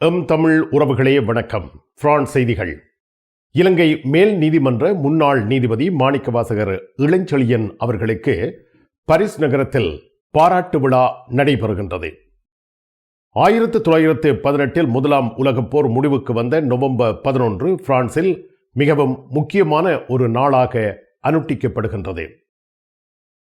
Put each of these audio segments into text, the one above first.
M Tamil உறவுகளே வணக்கம். France செய்திகள். இலங்கை மேல் நீதிமன்ற முன்னாள் நீதிபதி மாணிக்கவாசகர் இளஞ்செழியன் அவர்களுக்கு பரிஸ் நகரத்தில் பாராட்டு விழா நடைபெறுகின்றது. ஆயிரத்து தொள்ளாயிரத்து பதினெட்டில் முதலாம் உலகப் போர் முடிவுக்கு வந்த நவம்பர் பதினொன்று பிரான்சில் மிகவும் முக்கியமான ஒரு நாளாக அனுட்டிக்கப்படுகின்றது.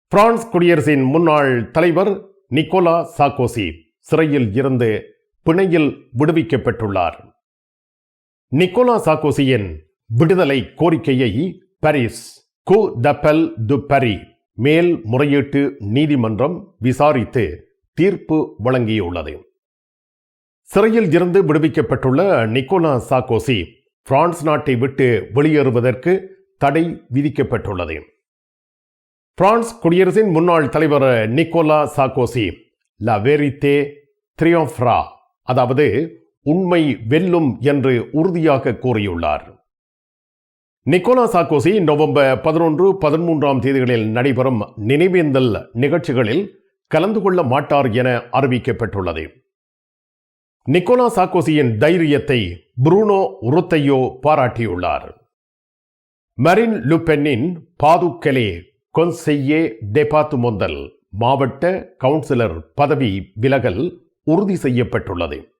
பிரான்ஸ் குடியரசின் முன்னாள் தலைவர் நிக்கோலா சாக்கோசி சிறையில் இருந்து பிணையில் விடுவிக்கப்பட்டுள்ளார். நிக்கோலா சாக்கோசியின் விடுதலை கோரிக்கையை பாரிஸ் கு டப்பல் டு பரி மேல் முறையீட்டு நீதிமன்றம் விசாரித்து தீர்ப்பு வழங்கியுள்ளது. சிறையில் இருந்து விடுவிக்கப்பட்டுள்ள நிக்கோலா சாக்கோசி பிரான்ஸ் நாட்டை விட்டு வெளியேறுவதற்கு தடை விதிக்கப்பட்டுள்ளது. பிரான்ஸ் குடியரசின் முன்னாள் தலைவர் நிக்கோலா சாக்கோசி லா வெரித்தே த்ரியோஃப்ரா அதாவது உண்மை வெல்லும் என்று உறுதியாக கூறியுள்ளார். நிக்கோலா சாக்கோசி நவம்பர் பதினொன்று பதிமூன்றாம் தேதிகளில் நடைபெறும் நினைவேந்தல் நிகழ்ச்சிகளில் கலந்து கொள்ள மாட்டார் என அறிவிக்கப்பட்டுள்ளது. நிக்கோலா சாக்கோசியின் தைரியத்தை புரூனோ உருத்தையோ பாராட்டியுள்ளார். மரின் லுபென்னின் பாதுக்கலே கொன்செய்யே டெபாத்து மொந்தல் மாவட்ட கவுன்சிலர் பதவி விலகல் உறுதி செய்யப்பட்டுள்ளது.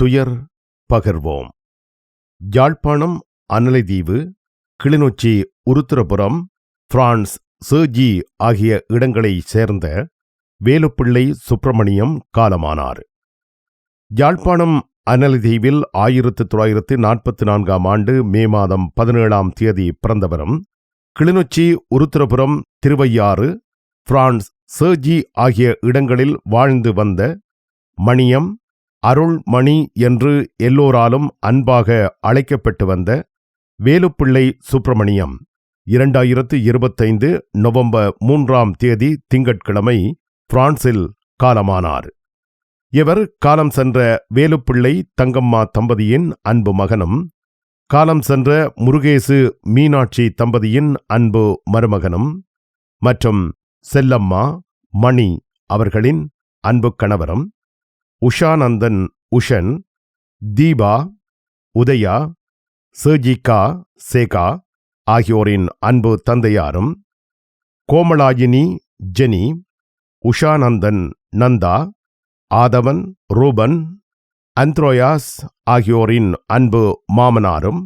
துயர் பகர்வோம். யாழ்ப்பாணம் அன்னலைதீவு கிளிநொச்சி உருத்திரபுரம் பிரான்ஸ் சேஜி ஆகிய இடங்களைச் சேர்ந்த வேலுப்பிள்ளை சுப்பிரமணியம் காலமானார். யாழ்ப்பாணம் அனலதீவில் ஆயிரத்து தொள்ளாயிரத்து நாற்பத்தி நான்காம் ஆண்டு மே மாதம் பதினேழாம் தேதி பிறந்தவரும் கிளிநொச்சி உருத்திரபுரம் திருவையாறு பிரான்ஸ் சேஜி ஆகிய இடங்களில் வாழ்ந்து வந்த மணியம் அருள்மணி என்று எல்லோராலும் அன்பாக அழைக்கப்பட்டு வந்த வேலுப்பிள்ளை சுப்பிரமணியம் இரண்டாயிரத்து இருபத்தைந்து நவம்பர் மூன்றாம் தேதி திங்கட்கிழமை பிரான்சில் காலமானார். இவர் காலம் சென்ற வேலுப்பிள்ளை தங்கம்மா தம்பதியின் அன்பு மகனும் காலம் சென்ற முருகேசு மீனாட்சி தம்பதியின் அன்பு மருமகனும் மற்றும் செல்லம்மா மணி அவர்களின் அன்பு கணவரும் உஷானந்தன் உஷன் தீபா உதயா சேஜிகா சேகா ஆகியோரின் அன்பு தந்தையாரும் கோமலாயினி ஜெனி உஷானந்தன் நந்தா ஆதவன் ரூபன் அந்த்ரோயாஸ் ஆகியோரின் அன்பு மாமனாரும்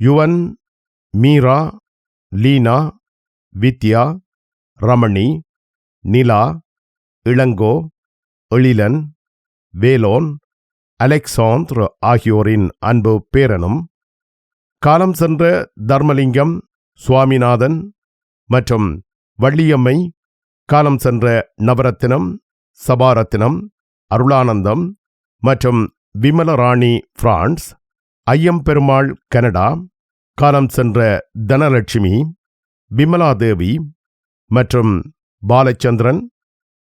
யுவன் மீரா லீனா வித்யா ரமணி நிலா இளங்கோ எழிலன் வேலோன் அலெக்சாந்த்ர் ஆகியோரின் அன்பு பேரனும் காலம் சென்ற தர்மலிங்கம் சுவாமிநாதன் மற்றும் வள்ளியம்மை காலம் சென்ற நவரத்தினம் சபாரத்தினம் அருளானந்தம் மற்றும் விமலராணி பிரான்ஸ் ஐயம்பெருமாள் கனடா காலம் சென்ற தனலட்சுமி விமலாதேவி மற்றும் பாலச்சந்திரன்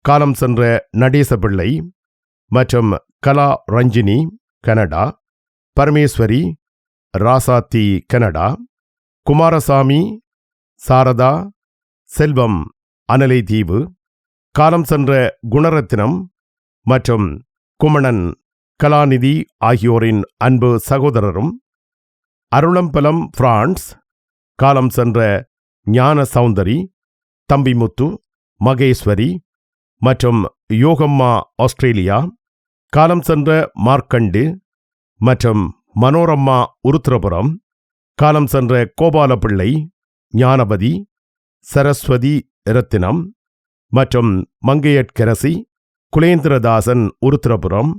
காலம் சென்ற நடேசபிள்ளை மற்றும் Kala Ranjini Canada. Parameswari Rasathi Canada. Kumarasamy Saratha. Selvam Analaitivu காலம் சென்ற குணரத்னம் மற்றும் குமணன் கலாநிதி ஆகியோரின் அன்பு சகோதரரும். அருளம்பலம் பிரான்ஸ். காலம் சென்ற ஞான சௌந்தரி தம்பிமுத்து மகேஸ்வரி மற்றும் யோகம்மா ஆஸ்திரேலியா. காலம் சென்ற மார்க்கண்டு மற்றும் மனோரம்மா உருத்திரபுரம் காலம் சென்ற கோபாலபிள்ளை ஞானபதி சரஸ்வதி ரத்தினம் மற்றும் மங்கையட்கரசி குலேந்திரதாசன் உருத்திரபுரம்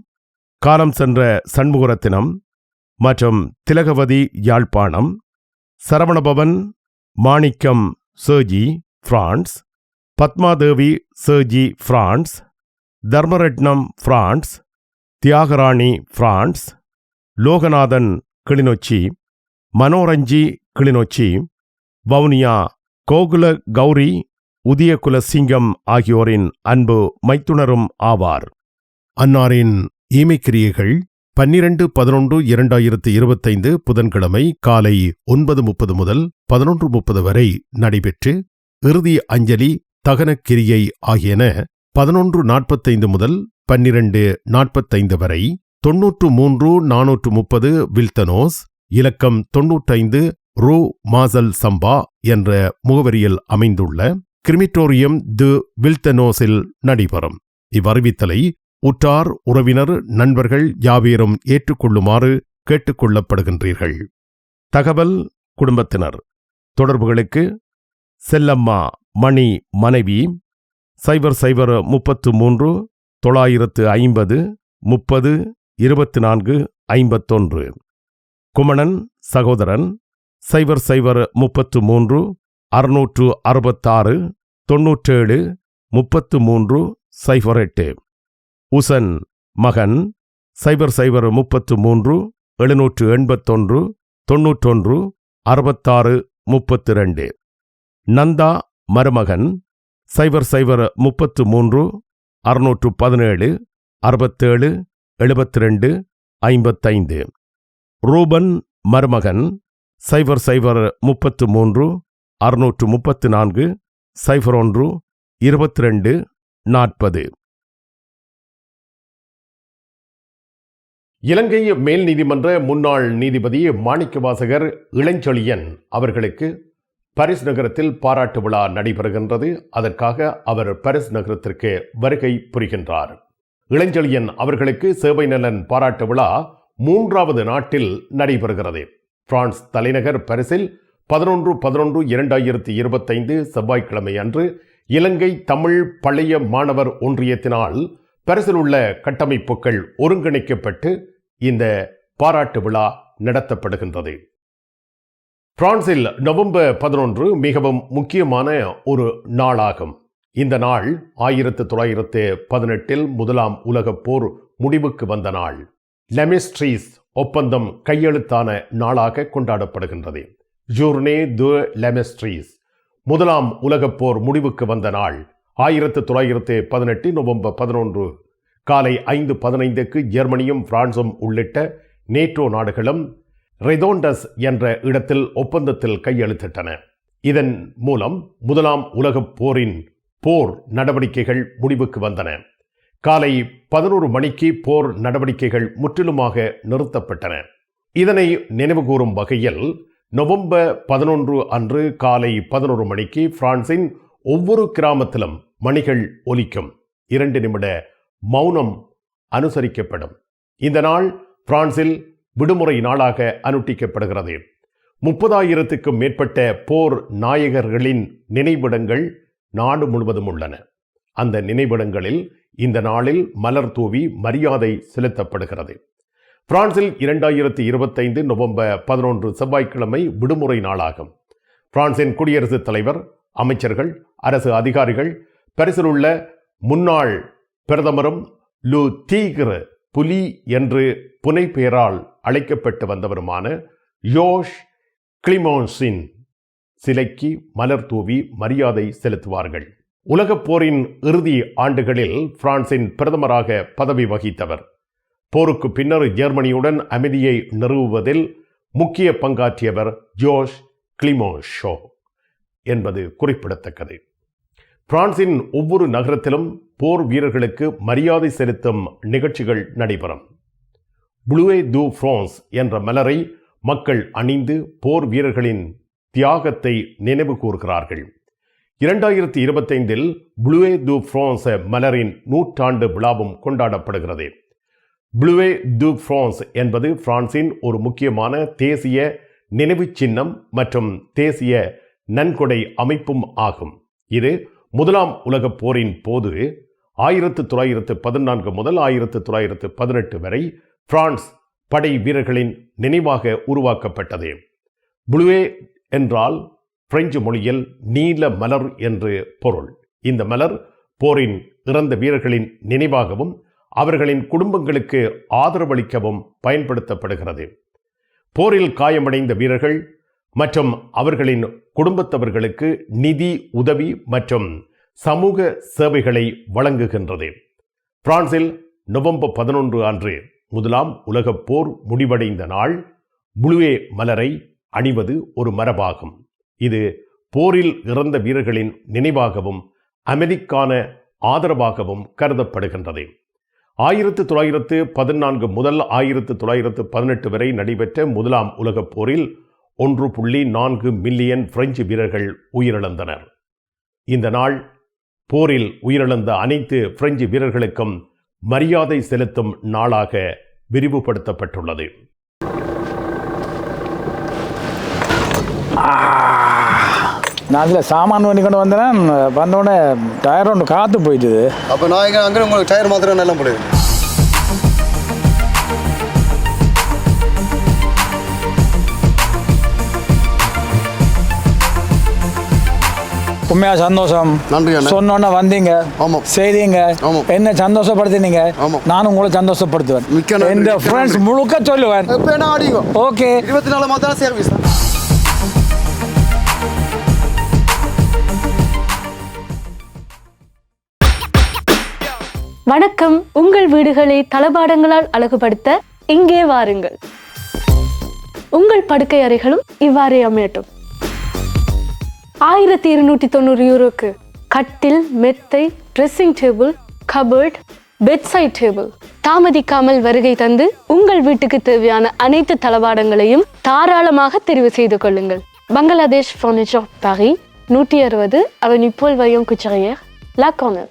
காலம் சென்ற சண்முகரத்தினம் மற்றும் Thilagavathi Yazhpanam Saravanabavan Manickam Cergy France Padmadevi Cergy France Dharmaratnam France Thiyagarani France. Loganathan Kilinochchi. Manoranji Kilinochchi. Vavuniya Gokula Gowri Udayakulasingam ஆகியோரின் அன்பு மைத்துணரும் ஆவார். அன்னாரின் ஈமைக்கிரியைகள் பன்னிரண்டு பதினொன்று இரண்டாயிரத்து இருபத்தைந்து புதன்கிழமை காலை ஒன்பது முப்பது முதல் பதினொன்று முப்பது வரை நடைபெற்று இறுதி அஞ்சலி தகனக்கிரியை ஆகியன பதினொன்று நாற்பத்தைந்து முதல் பன்னிரண்டு நாற்பத்தைந்து வரை தொன்னூற்று மூன்று நானூற்று முப்பது வில்தனோஸ் இலக்கம் தொன்னூற்றைந்து ரூ மாசல் சம்பா என்ற முகவரியில் அமைந்துள்ள கிரிமிட்டோரியம் து வில்தனோஸில் நடைபெறும். இவ்வறிவித்தலை உற்றார் உறவினர் நண்பர்கள் யாவேரும் ஏற்றுக்கொள்ளுமாறு கேட்டுக்கொள்ளப்படுகின்றீர்கள். தகவல் குடும்பத்தினர். தொடர்புகளுக்கு செல்லம்மா மணி மனைவி சைபர் சைபர் முப்பத்து மூன்று தொள்ளாயிரத்து ஐம்பது முப்பது இருபத்தி நான்கு ஐம்பத்தொன்று. குமணன் சகோதரன் சைவர் சைவர் முப்பத்து மூன்று அறுநூற்று அறுபத்தாறு தொன்னூற்றேழு முப்பத்து மூன்று சைபர் எட்டு. உசன் மகன் சைபர் சைபர் முப்பத்து மூன்று எழுநூற்று எண்பத்தொன்று தொன்னூற்றொன்று அறுபத்தாறு முப்பத்து ரெண்டு நந்தா மருமகன் சைபர் சைபர் முப்பத்து மூன்று அறுநூற்று பதினேழு அறுபத்தேழு எழுபத்தி ரெண்டு ஐம்பத்தைந்து. ரூபன் மருமகன் சைபர் சைபர் முப்பத்து மூன்று அறுநூற்று முப்பத்து நான்கு சைபர் ஒன்று இருபத்தி ரெண்டு நாற்பது. இலங்கை மேல் நீதிமன்ற முன்னாள் நீதிபதி மாணிக்கவாசகர் இளஞ்சொழியன் அவர்களுக்கு பாரிஸ் நகரத்தில் பாராட்டு விழா நடைபெறுகின்றது. அதற்காக அவர் பாரிஸ் நகரத்திற்கு வருகை புரிகின்றார். இளஞ்செழியன் அவர்களுக்கு சேவை நலன் பாராட்டு விழா மூன்றாவது நாட்டில் நடைபெறுகிறது. பிரான்ஸ் தலைநகர் பாரிஸில் பதினொன்று பதினொன்று இரண்டாயிரத்தி இருபத்தைந்து செவ்வாய்க்கிழமை அன்று இலங்கை தமிழ் பழைய மாணவர் ஒன்றியத்தினால் பரிசில் உள்ள கட்டமைப்புகள் ஒருங்கிணைக்கப்பட்டு இந்த பாராட்டு விழா நடத்தப்படுகின்றது. பிரான்சில் நவம்பர் பதினொன்று மிகவும் முக்கியமான ஒரு நாளாகும். இந்த நாள் ஆயிரத்து தொள்ளாயிரத்து பதினெட்டில் முதலாம் உலகப் போர் முடிவுக்கு வந்த நாள். லெமிஸ்ட்ரீஸ் ஒப்பந்தம் கையெழுத்தான நாளாக கொண்டாடப்படுகின்றது. ஜூர்னே து லெமிஸ்ட்ரீஸ் முதலாம் உலகப் போர் முடிவுக்கு வந்த நாள். ஆயிரத்து தொள்ளாயிரத்து பதினெட்டு நவம்பர் பதினொன்று காலை ஐந்து பதினைந்துக்கு ஜெர்மனியும் பிரான்சும் உள்ளிட்ட நேட்டோ நாடுகளும் ரெதோண்டஸ் என்ற இடத்தில் ஒப்பந்தத்தில் கையெழுத்திட்டன. இதன் மூலம் முதலாம் உலகப் போரின் போர் நடவடிக்கைகள் முடிவுக்கு வந்தன. காலை பதினோரு மணிக்கு போர் நடவடிக்கைகள் முற்றிலுமாக நிறுத்தப்பட்டன. இதனை நினைவுகூரும் வகையில் நவம்பர் பதினொன்று அன்று காலை பதினோரு மணிக்கு பிரான்சின் ஒவ்வொரு கிராமத்திலும் மணிகள் ஒலிக்கும். இரண்டு நிமிட மௌனம் அனுசரிக்கப்படும். இந்த நாள் பிரான்சில் விடுமுறை நாளாக அனுட்டிக்கப்படுகிறது. முப்பதாயிரத்துக்கும் மேற்பட்ட போர் நாயகர்களின் நினைவிடங்கள் நாடு முழுவதும் உள்ளன. அந்த நினைவிடங்களில் இந்த நாளில் மலர் தூவி மரியாதை செலுத்தப்படுகிறது. பிரான்சில் இரண்டாயிரத்தி இருபத்தைந்து நவம்பர் பதினொன்று செவ்வாய்க்கிழமை விடுமுறை நாளாகும். பிரான்சின் குடியரசுத் தலைவர் அமைச்சர்கள் அரசு அதிகாரிகள் பரிசில் உள்ள முன்னாள் பிரதமரும் லு தீகிர் புலி என்று புனைப்பெயரால் அழைக்கப்பட்டு வந்தவருமான யோஷ் கிளிமோன்ஸின் சிலைக்கு மலர் தூவி மரியாதை செலுத்துவார்கள். உலகப் போரின் இறுதி ஆண்டுகளில் பிரான்சின் பிரதமராக பதவி வகித்தவர். போருக்கு பின்னர் ஜெர்மனியுடன் அமைதியை நிறுவுவதில் முக்கிய பங்காற்றியவர் ஜோஷ் கிளிமோஷோ என்பது குறிப்பிடத்தக்கது. பிரான்சின் ஒவ்வொரு நகரத்திலும் போர் வீரர்களுக்கு மரியாதை செலுத்தும் நிகழ்ச்சிகள் நடைபெறும். புளுவே து ஃப்ரான்ஸ் என்ற மலரை மக்கள் அணிந்து போர் வீரர்களின் தியாகத்தை நினைவு கூறுகிறார்கள். இரண்டாயிரத்தி இருபத்தைந்தில் புளுவே து பிரான்ஸ் மலரின் நூற்றாண்டு விழாவும் கொண்டாடப்படுகிறது. புளுவே து ஃப்ரான்ஸ் என்பது பிரான்சின் ஒரு முக்கியமான தேசிய நினைவுச் சின்னம் மற்றும் தேசிய நன்கொடை அமைப்பும் ஆகும். இது முதலாம் உலகப் போரின் போது ஆயிரத்து தொள்ளாயிரத்து பதினான்கு முதல் ஆயிரத்து தொள்ளாயிரத்து பதினெட்டு வரை பிரான்ஸ் படை வீரர்களின் நினைவாக உருவாக்கப்பட்டது. புளுவே என்றால் பிரெஞ்சு மொழியில் நீல மலர் என்று பொருள். இந்த மலர் போரின் இறந்த வீரர்களின் நினைவாகவும் அவர்களின் குடும்பங்களுக்கு ஆதரவளிக்கவும் பயன்படுத்தப்படுகிறது. போரில் காயமடைந்த வீரர்கள் மற்றும் அவர்களின் குடும்பத்தவர்களுக்கு நிதி உதவி மற்றும் சமூக சேவைகளை வழங்குகின்றது. பிரான்சில் நவம்பர் பதினொன்று அன்று முதலாம் உலகப் போர் முடிவடைந்த நாள் புளுவே மலரை அணிவது ஒரு மரபாகும். இது போரில் இறந்த வீரர்களின் நினைவாகவும் அமைதிக்கான ஆதரவாகவும் கருதப்படுகின்றது. ஆயிரத்து தொள்ளாயிரத்து பதினான்கு முதல் ஆயிரத்து தொள்ளாயிரத்து பதினெட்டு வரை நடைபெற்ற முதலாம் உலகப் போரில் ஒன்று புள்ளி நான்கு மில்லியன் பிரெஞ்சு வீரர்கள் உயிரிழந்தனர். இந்த நாள் போரில் உயிரிழந்த அனைத்து பிரெஞ்சு வீரர்களுக்கும் மரியாதை செலுத்தும் நாளாக விரிவுபடுத்தப்பட்டுள்ளது. நான் அதில் சாமான் பண்ணி கொண்டு வந்தேன் வந்தோடனே டயர் ஒன்று காற்று போயிட்டுது. அப்போ நான் இங்கே அங்கே உங்களுக்கு டயர் மாத்திரம் நல்லா முடியும் உண்மையா சந்தோஷம். நன்றி அண்ணா. சொன்னோன்னே வந்தீங்க. ஆமாம். செய்தீங்க. என்ன சந்தோஷப்படுத்தினீங்க. நானும் உங்களை சந்தோஷப்படுத்துவேன். மிக்க மிக்க ஃப்ரெண்ட்ஸ். முழுக்க சொல்லுவேன். ஓகே. இருபத்தி நாலு மாதம் சர்வீஸ் வணக்கம். உங்கள் வீடுகளை தளபாடங்களால் அழகுபடுத்த இங்கே வாருங்கள். உங்கள் படுக்கை அறைகளும் இவ்வாறே அமையட்டும். ஆயிரத்தி இருநூற்றி தொண்ணூறு யூரோக்கு. கட்டில் மெத்தை dressing table cupboard bedside table தாமதிக்காமல் வருகை தந்து உங்கள் வீட்டுக்கு தேவையான அனைத்து தளவாடங்களையும் தாராளமாக தெரிவு செய்து கொள்ளுங்கள். பங்களாதேஷ் ஃபர்னிச்சர் பாரி நூற்றி அறுபது அவனி போல் வயோங் குச்சரையர் லா கார்னர்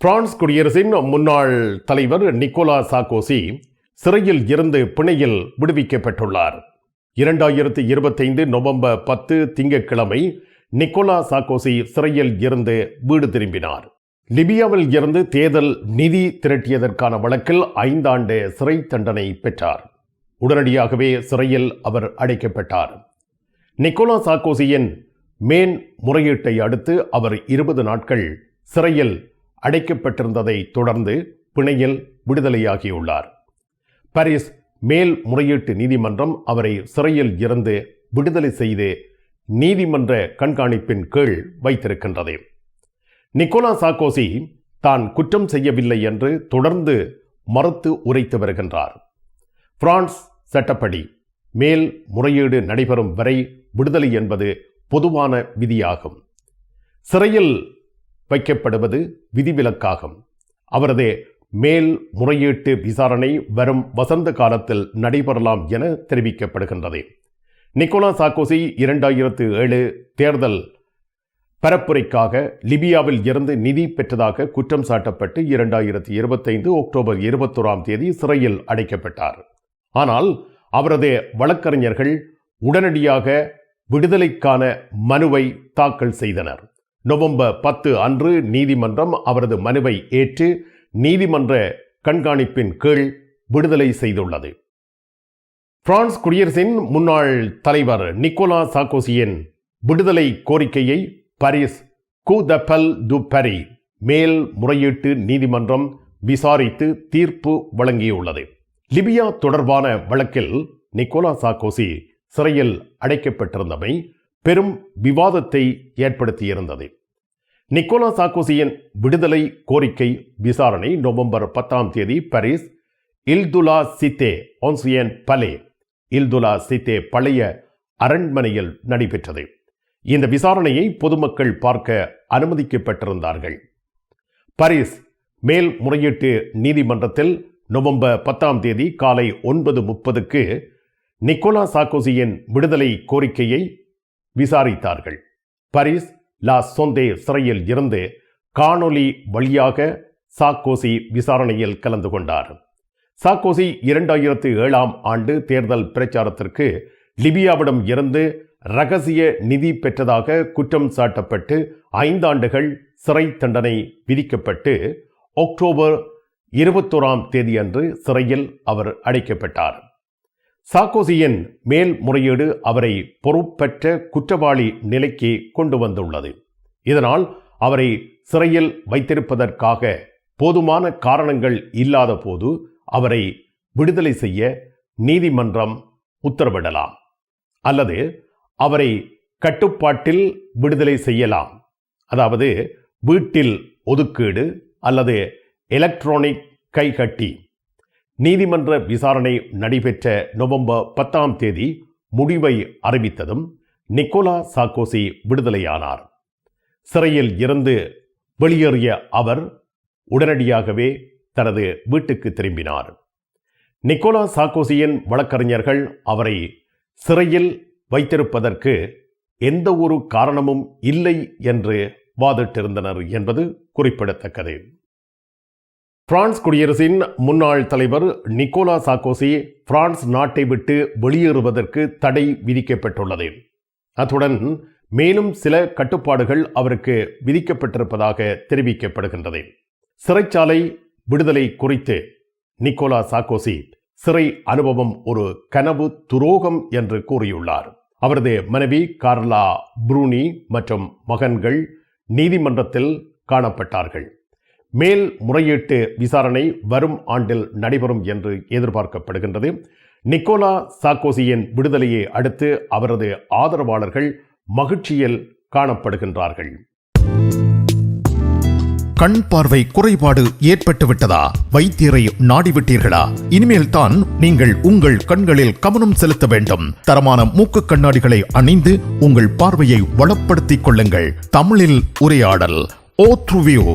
பிரான்ஸ் குடியரசின் முன்னாள் தலைவர் நிக்கோலா சாக்கோசி சிறையில் இருந்து பிணையில் விடுவிக்கப்பட்டுள்ளார். இரண்டாயிரத்தி இருபத்தைந்து நவம்பர் பத்து திங்கட்கிழமை நிக்கோலா சாக்கோசி சிறையில் இருந்து வீடு திரும்பினார். லிபியாவில் இருந்து தேர்தல் நிதி திரட்டியதற்கான வழக்கில் ஐந்தாண்டு சிறை தண்டனை பெற்றார். உடனடியாகவே சிறையில் அவர் அடைக்கப்பட்டார். நிக்கோலா சாக்கோசியின் மேன் முறையீட்டை அடுத்து அவர் இருபது நாட்கள் சிறையில் அடைக்கப்பட்டிருந்ததை தொடர்ந்து பிணையில் விடுதலையாகியுள்ளார். பாரிஸ் மேல் முறையீட்டு நீதிமன்றம் அவரை சிறையில் இருந்து விடுதலை செய்து நீதிமன்ற கண்காணிப்பின் கீழ் வைத்திருக்கின்றது. நிக்கோலா சாக்கோசி தான் குற்றம் செய்யவில்லை என்று தொடர்ந்து மறுத்து உரைத்து வருகின்றார். பிரான்ஸ் சட்டப்படி மேல் முறையீடு நடைபெறும் வரை விடுதலை என்பது பொதுவான விதியாகும். சிறையில் வைக்கப்படுவது விதிவிலக்காகும். அவரது மேல் முறையீட்டு விசாரணை வரும் வசந்த காலத்தில் நடைபெறலாம் என தெரிவிக்கப்படுகின்றது. நிக்கோலா சாக்கோசி இரண்டாயிரத்து ஏழு தேர்தல் பரப்புரைக்காக லிபியாவில் இருந்து நிதி பெற்றதாக குற்றம் சாட்டப்பட்டு இரண்டாயிரத்தி இருபத்தைந்து அக்டோபர் இருபத்தோராம் தேதி சிறையில் அடைக்கப்பட்டார். ஆனால் அவரது வழக்கறிஞர்கள் உடனடியாக விடுதலைக்கான மனுவை தாக்கல் செய்தனர். நவம்பர் பத்து அன்று நீதிமன்றம் அவரது மனுவை ஏற்று நீதிமன்ற கண்காணிப்பின் கீழ் விடுதலை செய்துள்ளது. பிரான்ஸ் குடியரசின் முன்னாள் தலைவர் நிக்கோலா சாக்கோசியின் விடுதலை கோரிக்கையை பாரிஸ் கு தபல் டு பரி மேல் முறையீட்டு நீதிமன்றம் விசாரித்து தீர்ப்பு வழங்கியுள்ளது. லிபியா தொடர்பான வழக்கில் நிக்கோலா சாக்கோசி சிறையில் அடைக்கப்பட்டிருந்தமை பெரும் விவாதத்தை ஏற்படுத்தியிருந்தது. நிக்கோலா சாக்கோசியின் விடுதலை கோரிக்கை விசாரணை நவம்பர் பத்தாம் தேதி பாரிஸ். இல்துலா சித்தே ஒன்சியன் பலே. இல்துலா சித்தே பழைய அரண்மனையில் நடைபெற்றது. இந்த விசாரணையை பொதுமக்கள் பார்க்க அனுமதிக்கப்பட்டிருந்தார்கள். பாரிஸ் மேல் முறையீட்டு நீதிமன்றத்தில் நவம்பர் பத்தாம் தேதி காலை ஒன்பது முப்பதுக்கு நிக்கோலா சாக்கோசியின் விடுதலை கோரிக்கையை விசாரித்தார்கள். பரிஸ் லா சொந்தே சிறையில் இருந்து காணொலி வழியாக சாக்கோசி விசாரணையில் கலந்து கொண்டார். சாக்கோசி இரண்டாயிரத்து ஏழாம் ஆண்டு தேர்தல் பிரச்சாரத்திற்கு லிபியாவிடம் இருந்து ரகசிய நிதி பெற்றதாக குற்றம் சாட்டப்பட்டு ஐந்தாண்டுகள் சிறை தண்டனை விதிக்கப்பட்டு அக்டோபர் இருபத்தோராம் தேதியன்று சிறையில் அவர் அடைக்கப்பட்டார். சாக்கோசியின் மேல்முறையீடு அவரை பொறுப்பற்ற குற்றவாளி நிலைக்கு கொண்டு வந்துள்ளது இதனால் அவரை சிறையில் வைத்திருப்பதற்காக போதுமான காரணங்கள் இல்லாத போது அவரை விடுதலை செய்ய நீதிமன்றம் உத்தரவிடலாம். அல்லது அவரை கட்டுப்பாட்டில் விடுதலை செய்யலாம். அதாவது வீட்டில் ஒதுக்கீடு அல்லது எலக்ட்ரானிக் கைகட்டி நீதிமன்ற விசாரணை நடைபெற்ற நவம்பர் பத்தாம் தேதி முடிவை அறிவித்ததும் நிக்கோலா சாக்கோசி விடுதலையானார். சிறையில் இருந்து வெளியேறிய அவர் உடனடியாகவே தனது வீட்டுக்கு திரும்பினார். நிக்கோலா சாக்கோசியின் வழக்கறிஞர்கள் அவரை சிறையில் வைத்திருப்பதற்கு எந்த ஒரு காரணமும் இல்லை என்று வாதிட்டிருந்தனர் என்பது குறிப்பிடத்தக்கது. பிரான்ஸ் குடியரசின் முன்னாள் தலைவர் நிக்கோலா சாக்கோசி பிரான்ஸ் நாட்டை விட்டு வெளியேறுவதற்கு தடை விதிக்கப்பட்டுள்ளது. அத்துடன் மேலும் சில கட்டுப்பாடுகள் அவருக்கு விதிக்கப்பட்டிருப்பதாக தெரிவிக்கப்படுகின்றது. சிறைச்சாலை விடுதலை குறித்து நிக்கோலா சாக்கோசி சிறை அனுபவம் ஒரு கனவு துரோகம் என்று கூறியுள்ளார். அவரது மனைவி கார்லா ப்ரூனி மற்றும் மகன்கள் நீதிமன்றத்தில் காணப்பட்டார்கள். மேல் முறையீட்டு விசாரணை வரும் ஆண்டில் நடைபெறும் என்று எதிர்பார்க்கப்படுகின்றது. நிக்கோலா சார்க்கோசியின் விடுதலையை அடுத்து அவரது ஆதரவாளர்கள் மகிழ்ச்சியில் காணப்படுகின்றார்கள். கண் பார்வை குறைபாடு ஏற்பட்டுவிட்டதா? வைத்தியரை நாடிவிட்டீர்களா? இனிமேல் தான் நீங்கள் உங்கள் கண்களில் கவனம் செலுத்த வேண்டும். தரமான மூக்கு கண்ணாடிகளை அணிந்து உங்கள் பார்வையை வளப்படுத்திக் கொள்ளுங்கள். தமிழில் உரையாடல் ஓ த்ருவியோ!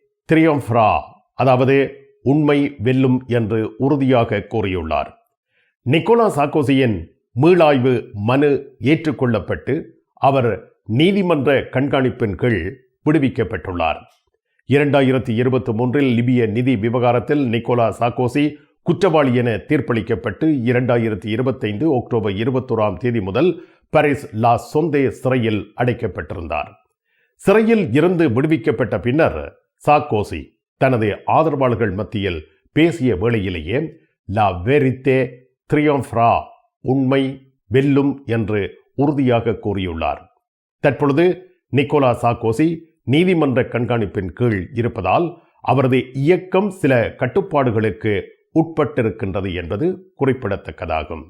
த்ரியோம்ஃப்ரா அதாவது உண்மை வெல்லும் என்று உறுதியாக கூறியுள்ளார். நிக்கோலா சாக்கோசியின் மீளாய்வு மனு ஏற்றுக்கொள்ளப்பட்டு அவர் நீதிமன்ற கண்காணிப்பின் கீழ் விடுவிக்கப்பட்டுள்ளார். இரண்டாயிரத்தி இருபத்தி மூன்றில் லிபிய நிதி விவகாரத்தில் நிக்கோலா சாக்கோசி குற்றவாளி என தீர்ப்பளிக்கப்பட்டு இரண்டாயிரத்தி இருபத்தைந்து அக்டோபர் இருபத்தோராம் தேதி முதல் பாரிஸ் லா சொந்தே சிறையில் அடைக்கப்பட்டிருந்தார். சிறையில் இருந்து விடுவிக்கப்பட்ட பின்னர் சாக்கோசி தனது ஆதரவாளர்கள் மத்தியில் பேசிய வேளையிலேயே லா வெரித்தே த்ரியோம்ஃப்ரா உண்மை வெல்லும் என்று உறுதியாக கூறியுள்ளார். தற்பொழுது நிக்கோலா சாக்கோசி நீதிமன்ற கண்காணிப்பின் கீழ் இருப்பதால் அவரது இயக்கம் சில கட்டுப்பாடுகளுக்கு உட்பட்டிருக்கின்றது என்பது குறிப்பிடத்தக்கதாகும்.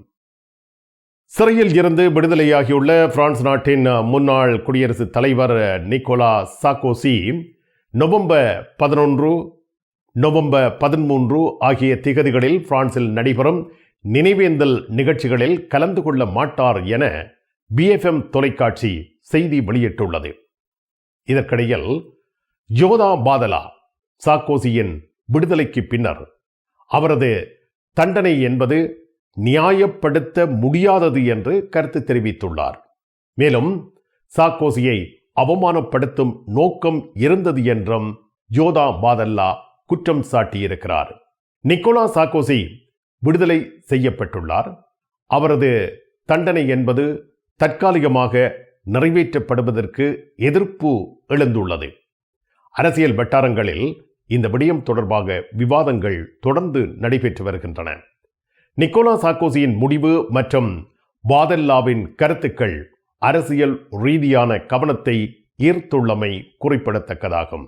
சிறையில் இருந்து விடுதலையாகியுள்ள பிரான்ஸ் நாட்டின் முன்னாள் குடியரசுத் தலைவர் நிக்கோலா சாக்கோசி நவம்பர் பதினொன்று நவம்பர் பதிமூன்று ஆகிய திகதிகளில் பிரான்சில் நடைபெறும் நினைவேந்தல் நிகழ்ச்சிகளில் கலந்து கொள்ள மாட்டார் என பிஎஃப்எம் தொலைக்காட்சி செய்தி வெளியிட்டுள்ளது. இதற்கிடையில் யோதா பாதலா சாக்கோசியின் விடுதலைக்கு பின்னர் அவரது தண்டனை என்பது நியாயப்படுத்த முடியாதது என்று கருத்து தெரிவித்துள்ளார். மேலும் சாக்கோசியை அவமானப்படுத்தும் நோக்கம் இருந்தது என்றும் ஜோதா பாதல்லா குற்றம் சாட்டியிருக்கிறார். நிக்கோலா சாக்கோசி விடுதலை செய்யப்பட்டுள்ளார். அவரது தண்டனை என்பது தற்காலிகமாக நிறைவேற்றப்படுவதற்கு எதிர்ப்பு எழுந்துள்ளது. அரசியல் வட்டாரங்களில் இந்த விடயம் தொடர்பாக விவாதங்கள் தொடர்ந்து நடைபெற்று வருகின்றன. நிக்கோலா சாக்கோசியின் முடிவு மற்றும் பாதல்லாவின் கருத்துக்கள் அரசியல் ரீதியான கவனத்தை ஈர்த்துள்ளமை குறிப்பிடத்தக்கதாகும்.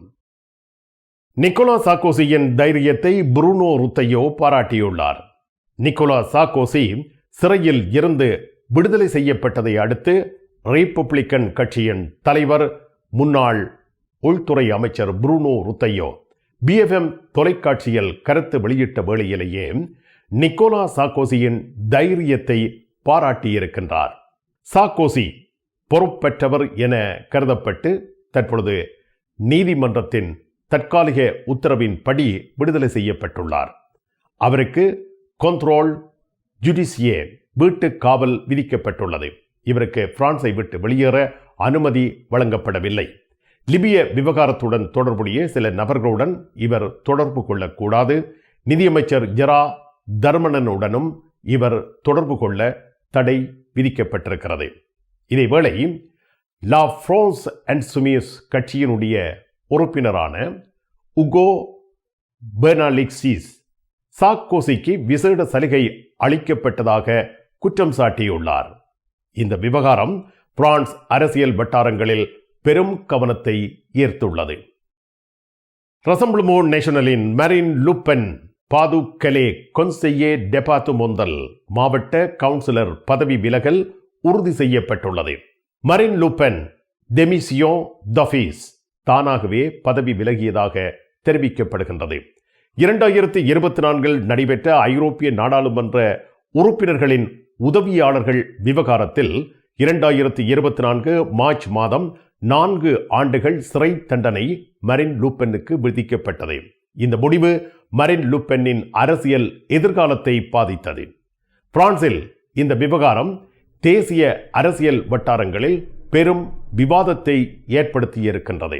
நிக்கோலா சாக்கோசியின் தைரியத்தை புருனோ ருத்தையோ பாராட்டியுள்ளார். நிக்கோலா சாக்கோசி சிறையில் இருந்து விடுதலை செய்யப்பட்டதை அடுத்து ரிப்பப்ளிக்கன் கட்சியின் தலைவர் முன்னாள் உள்துறை அமைச்சர் புருனோ ருத்தையோ பிஎஃப்எம் தொலைக்காட்சியில் கருத்து வெளியிட்ட வேளையிலேயே நிக்கோலா சாக்கோசியின் தைரியத்தை பாராட்டியிருக்கின்றார். சாக்கோசி பொறுப்பெற்றவர் என கருதப்பட்டு தற்பொழுது நீதிமன்றத்தின் தற்காலிக உத்தரவின்படி விடுதலை செய்யப்பட்டுள்ளார். அவருக்கு கொந்த்ரோல் ஜுடிசியே வீட்டு காவல் விதிக்கப்பட்டுள்ளது. இவருக்கு பிரான்ஸை விட்டு வெளியேற அனுமதி வழங்கப்படவில்லை. லிபிய விவகாரத்துடன் தொடர்புடைய சில நபர்களுடன் இவர் தொடர்பு கொள்ளக்கூடாது. நிதியமைச்சர் ஜெரா தர்மணனுடனும் இவர் தொடர்பு கொள்ள தடை விதிக்கப்பட்டிருக்கிறது. இதேவேளை லா ஃப்ரான்ஸ் அண்ட் சுமியஸ் கட்சியினுடைய உறுப்பினரான உகோ பெர்னாலிக்சிஸ் சாக்கோசிக்கு விசேட சலுகை அளிக்கப்பட்டதாக குற்றம் சாட்டியுள்ளார். இந்த விவகாரம் பிரான்ஸ் அரசியல் வட்டாரங்களில் பெரும் கவனத்தை ஈர்த்துள்ளது. ரசம்பிளுமோ நேஷனலின் மரின் லுப்பன் பாது கலே கொன்செய்யே டெபாத்து மொந்தல் மாவட்ட கவுன்சிலர் பதவி விலகல் உறுதி செய்யப்பட்டுள்ளது. மரின் லுப்பென் டெமிசியோ தஃபீஸ் தானாகவே பதவி விலகியதாக தெரிவிக்கப்படுகின்றது. இரண்டாயிரத்தி இருபத்தி நான்கில் நடைபெற்ற ஐரோப்பிய நாடாளுமன்ற உறுப்பினர்களின் உதவியாளர்கள் விவகாரத்தில் இரண்டாயிரத்தி இருபத்தி நான்கு மார்ச் மாதம் நான்கு ஆண்டுகள் சிறை தண்டனை மரின் லூப்பெனுக்கு விதிக்கப்பட்டது. இந்த முடிவு மரின் லூப்பென்னின் அரசியல் எதிர்காலத்தை பாதித்தது. பிரான்சில் இந்த விவகாரம் தேசிய அரசியல் வட்டாரங்களில் பெரும் விவாதத்தை ஏற்படுத்தியிருக்கின்றது.